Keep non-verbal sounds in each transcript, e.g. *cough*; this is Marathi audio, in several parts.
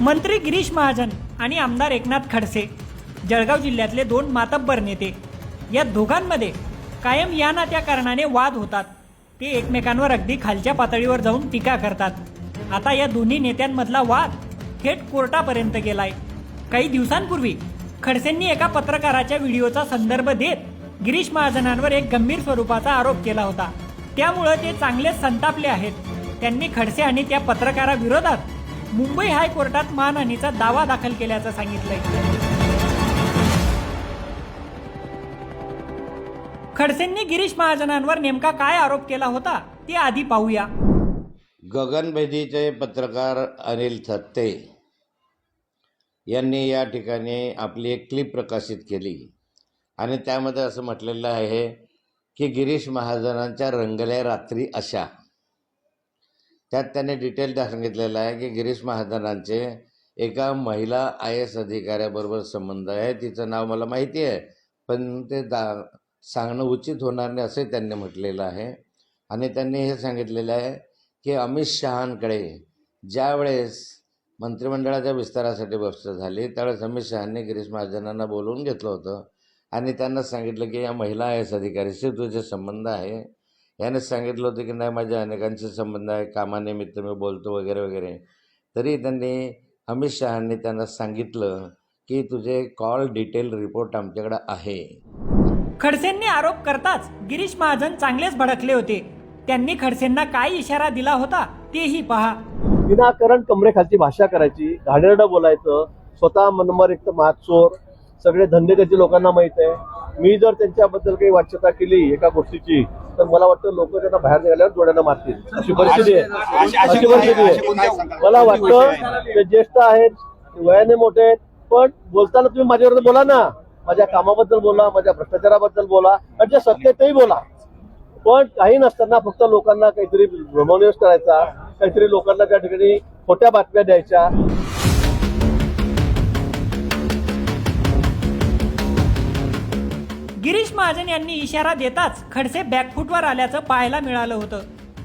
मंत्री गिरीश महाजन आणि आमदार एकनाथ खडसे जळगाव जिल्ह्यातले दोन मातब्बर नेते. या दोघांमध्ये कायम या ना त्या कारणाने वाद होतात. ते एकमेकांवर अगदी खालच्या पातळीवर जाऊन टीका करतात. आता या दोन्ही नेत्यांमधला वाद थेट कोर्टापर्यंत गेलाय. काही दिवसांपूर्वी खडसेंनी एका पत्रकाराच्या व्हिडिओचा संदर्भ देत गिरीश महाजनांवर एक गंभीर स्वरूपाचा आरोप केला होता. त्यामुळं ते चांगलेच संतापले आहेत. त्यांनी खडसे आणि त्या पत्रकाराविरोधात मुंबई हायकोर्टात मानहानीचा दावा दाखल केल्याचं सांगितलंय. खडसेंनी गिरीश महाजनांवर नेमका काय आरोप केला होता ते आधी पाहूया. गगनभेदीचे पत्रकार अनिल थत्ते यांनी या ठिकाणी आपली एक क्लिप प्रकाशित केली. आणि त्यामध्ये असं म्हटलेलं आहे की गिरीश महाजनांच्या रंगल्या रात्री अशा त्यात त्यांनी डिटेल सांगितलेलं आहे की गिरीश महाजनांचे एका महिला आय एस अधिकाऱ्याबरोबर संबंध आहे. तिचं नाव मला माहिती आहे पण ते दा सांगणं उचित होणार नाही असे त्यांनी म्हटलेलं आहे. आणि त्यांनी हे सांगितलेलं आहे की अमित शहांकडे ज्यावेळेस मंत्रिमंडळाच्या विस्तारासाठी व्यवस्था झाली त्यावेळेस अमित शहांनी गिरीश महाजनांना बोलवून घेतलं होतं. आणि त्यांना सांगितलं की या महिला आय एस अधिकारीशी तुझे संबंध आहे. याने सांगितलं होतं की नाही माझे अनेकांचे संबंध आहे कामानिमित्त मी बोलतो वगैरे वगैरे. तरी त्यांनी अमित शहांनी त्यांना सांगितलं की तुझे कॉल डिटेल रिपोर्ट आमच्याकडे आहे. खडसेंनी आरोप करताच गिरीश महाजन चांगलेच भडकले होते. त्यांनी खडसेंना काय इशारा दिला होता तेही पहा. विनाकारण कमरेखालची भाषा करायची घाणेरडं बोलायचं स्वतः मनमार एक तर महाचोर सगळे धंदेकरचे लोकांना माहीत आहे. मी जर त्यांच्याबद्दल काही वाच्यता केली एका गोष्टीची तर मला वाटतं लोक त्यांना बाहेर निघाल्यावर डोळ्यानं मारतील अशी परिस्थिती आहे. अशी परिस्थिती आहे. मला वाटतं ते ज्येष्ठ आहेत वयाने मोठे आहेत पण बोलताना तुम्ही माझ्याबरोबर बोला ना. माझ्या कामाबद्दल बोला माझ्या भ्रष्टाचाराबद्दल बोला आणि जे सत्य तेही बोला. पण काही नसताना फक्त लोकांना काहीतरी भ्रमनिवेश करायचा काहीतरी लोकांना त्या ठिकाणी खोट्या बातम्या द्यायच्या. गिरीश महाजन यांनी इशारा देताच खडसे बॅकफूटवर आल्याचं पाहायला मिळालं होतं.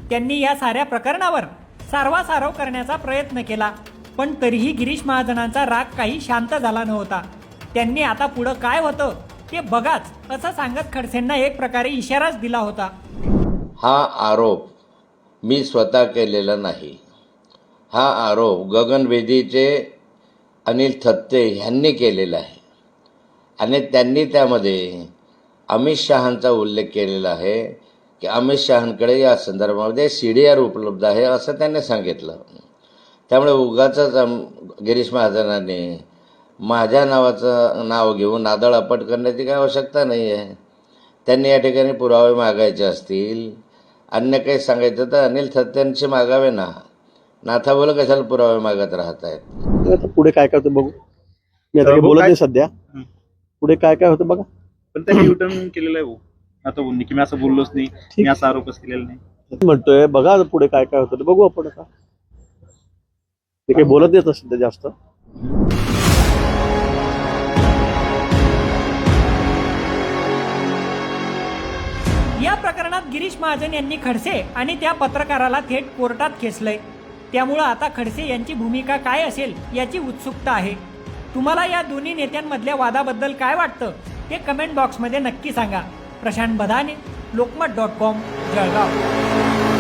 त्यांनी या साऱ्या प्रकरणावर सारवासारव करण्याचा प्रयत्न केला पण तरीही गिरीश महाजनांचा राग काही शांत झाला नव्हता. त्यांनी आता पुढं काय होतं ते बघाच असं सांगत खडसेंना एक प्रकारे इशाराच दिला होता. हा आरोप मी स्वतः केलेला नाही. हा आरोप गगनवेदीचे अनिल थत्ते ह्यांनी केलेला आहे. आणि त्यांनी त्यामध्ये अमित शहांचा उल्लेख केलेला आहे की अमित शहांकडे या संदर्भामध्ये सी डी आर उपलब्ध आहे असं त्यांनी सांगितलं. त्यामुळे उगाच गिरीश महाजनांनी माझ्या नावाचं नाव घेऊन नादळ अपट करण्याची काही आवश्यकता नाही आहे त्यांनी या ठिकाणी पुरावे मागायचे असतील अन्य काही सांगायचं तर अनिल थत्यांशी मागावे ना. नाथाबोल कशाला पुरावे मागत राहत आहेत पुढे काय काय होतं बघू? मी आता काही बोलत नाही सध्या. पुढे काय काय होतं बघा? पण त्यांनी *clears throat* युटर्न केलेलं आहे भाऊ. आता बोलणे की मी असं बोललोच नाही. मी असा आरोपच केलेला नाही. म्हणतोय बघा आता पुढे काय काय होतं. ते बघू आपण आता. ते काही बोलत नाही आता सध्या जास्त. या प्रकरणात गिरीश महाजन यांनी खडसे आणि त्या पत्रकाराला थेट कोर्टात खेचलंय. त्यामुळं आता खडसे यांची भूमिका काय असेल याची उत्सुकता आहे. तुम्हाला या दोन्ही नेत्यांमधल्या वादाबद्दल काय वाटतं? ते कमेंट बॉक्समध्ये नक्की सांगा. प्रशांत बधाने लोकमत डॉट कॉम जळगाव.